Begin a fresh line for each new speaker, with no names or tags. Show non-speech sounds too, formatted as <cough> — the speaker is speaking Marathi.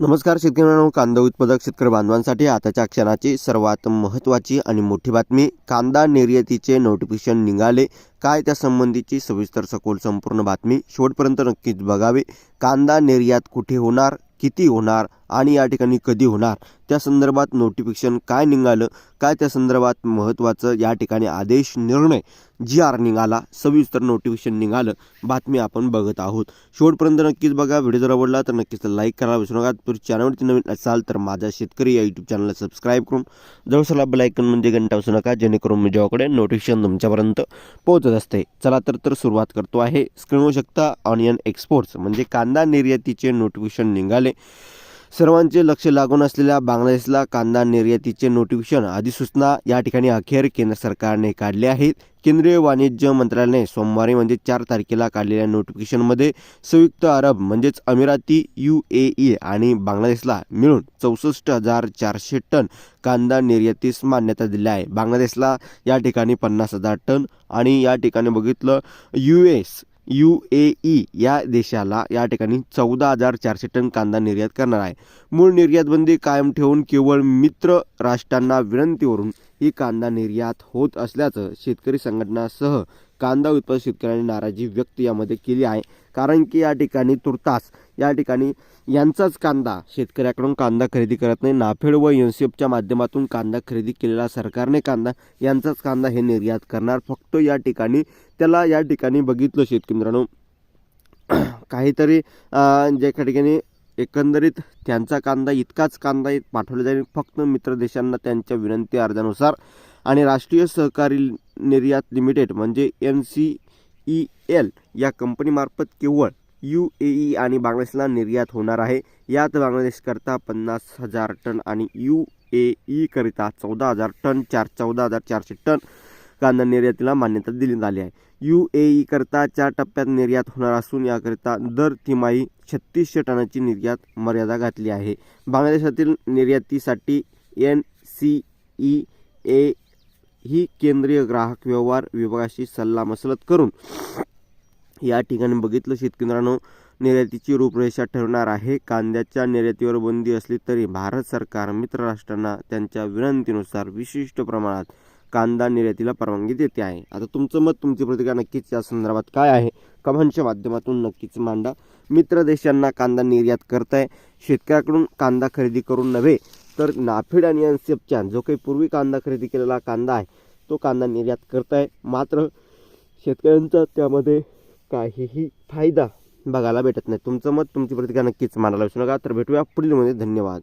नमस्कार शेतकरी मित्रांनो कांदा उत्पादक शेतकरी बांधवांसाठी आताच्या क्षणाची सर्वात महत्त्वाची आणि मोठी बातमी कांदा निर्यातीचे नोटिफिकेशन निघाले. काय त्या संबंधीची सविस्तर सखोल संपूर्ण बातमी शेवटपर्यंत नक्कीच बघावे. कांदा निर्यात कुठे होणार किती होणार आणि या ठिकाणी कधी होणार? त्या संदर्भात नोटिफिकेशन काय निघालं काय त्या संदर्भात महत्त्वाचं या ठिकाणी आदेश निर्णय? जी आर निघाला सविस्तर नोटिफिकेशन निघालं बातमी आपण बघत आहोत. शेवटपर्यंत नक्कीच बघा व्हिडिओ जर आवडला तर नक्कीच लाईक करायला विसरू नका तर चॅनलवरती नवीन असाल तर माझा शेतकरी या यूट्यूब चॅनलला सबस्क्राईब करून जवळसला बेलायकन म्हणजे घंटा असू नका जेणेकरून मी जेव्हाकडे नोटिफिकेशन तुमच्यापर्यंत पोहोच पोहोचत असते. चला तर तर सुरुवात करतो आहे. स्क्रीनवर शकता ऑनियन एक्सपोर्ट्स म्हणजे कांदा निर्यातीचे नोटिफिकेशन निघाले. सर्वांचे लक्ष लागून असलेल्या बांगलादेशला कांदा निर्यातीचे नोटिफिकेशन अधिसूचना या ठिकाणी अखेर केंद्र सरकारने काढले आहेत. केंद्रीय वाणिज्य मंत्रालयाने सोमवारी म्हणजे चार तारखेला काढलेल्या नोटिफिकेशनमध्ये संयुक्त अरब म्हणजेच अमिराती यू ए ई आणि बांगलादेशला मिळून चौसष्ट हजार चारशे टन कांदा निर्यातीस मान्यता दिली आहे बांगलादेशला या ठिकाणी पन्नास हजार टन आणि या ठिकाणी बघितलं U S U A E या देशाला या ठिकाणी चौदा हजार चारशे टन कांदा निर्यात करणार आहे. मूळ निर्यातबंदी कायम ठेवून केवळ मित्र राष्ट्रांना विनंतीवरून ही कांदा निर्यात होत असल्याचं शेतकरी संघटनासह कांदा उत्पादक शेतकऱ्यांनी नाराजी व्यक्त यामध्ये केली आहे. कारण की या ठिकाणी तुर्तास या ठिकाणी यांचाच कांदा शेतकऱ्याकडून कांदा खरेदी करत नाही. नाफेड व एनसीएफच्या माध्यमातून कांदा खरेदी केलेला सरकारने कांदा यांचाच कांदा हे निर्यात करणार. फक्त या ठिकाणी त्याला या ठिकाणी बघितलं शेतकरी मित्रांनो. <clears throat> काहीतरी ज्या ठिकाणी एकंदरीत त्यांचा कांदा इतकाच कांदा पाठवला जाईल. फक्त मित्र देशांना त्यांच्या विनंती अर्जानुसार आणि राष्ट्रीय सहकारी निर्यात लिमिटेड म्हणजे एन सी ई एल या कंपनीमार्फत केवळ यू ए ई आणि बांगलादेशला निर्यात होणार आहे. यात बांगलादेशकरता पन्नास हजार टन आणि यू ए ईकरिता चौदा हजार टन चार चौदा हजार चारशे टन कांदा निर्यातीला मान्यता दिली झाली आहे. यू ए ई करता चार टप्प्यात निर्यात होणार असून याकरिता दर तिमाही छत्तीसशे टनाची निर्यात मर्यादा घातली आहे. बांगलादेशातील निर्यातीसाठी एन सी ई ए ही केंद्रीय ग्राहक व्यवहार विभागाशी सल्लामसलत करून या ठिकाणी बघितलं शेतकऱ्यांनो निर्यातीची रूपरेषा ठरणार आहे. कांद्याच्या निर्यातीवर बंदी असली तरी भारत सरकार मित्र राष्ट्रांना त्यांच्या विनंतीनुसार विशिष्ट प्रमाणात कांदा निर्यातीला परवानगी देते आहे. आता तुमचं मत तुमची प्रतिक्रिया नक्कीच या संदर्भात काय आहे? कमांच्या माध्यमातून नक्कीच मांडा. मित्र देशांना कांदा निर्यात करताय. शेतकऱ्याकडून कांदा खरेदी करून नव्हे तर नाफेड आणि एनसीएफच्या जो काही पूर्वी कांदा खरेदी केलेला कांदा आहे तो कांदा निर्यात करताय. मात्र शेतकऱ्यांचा त्यामध्ये काहीही फायदा बघायला भेटत नाही. तुमचं मत तुमची प्रतिक्रिया नक्कीच मांडायला विसरू नका. तर भेटूया पुढील मध्ये. धन्यवाद.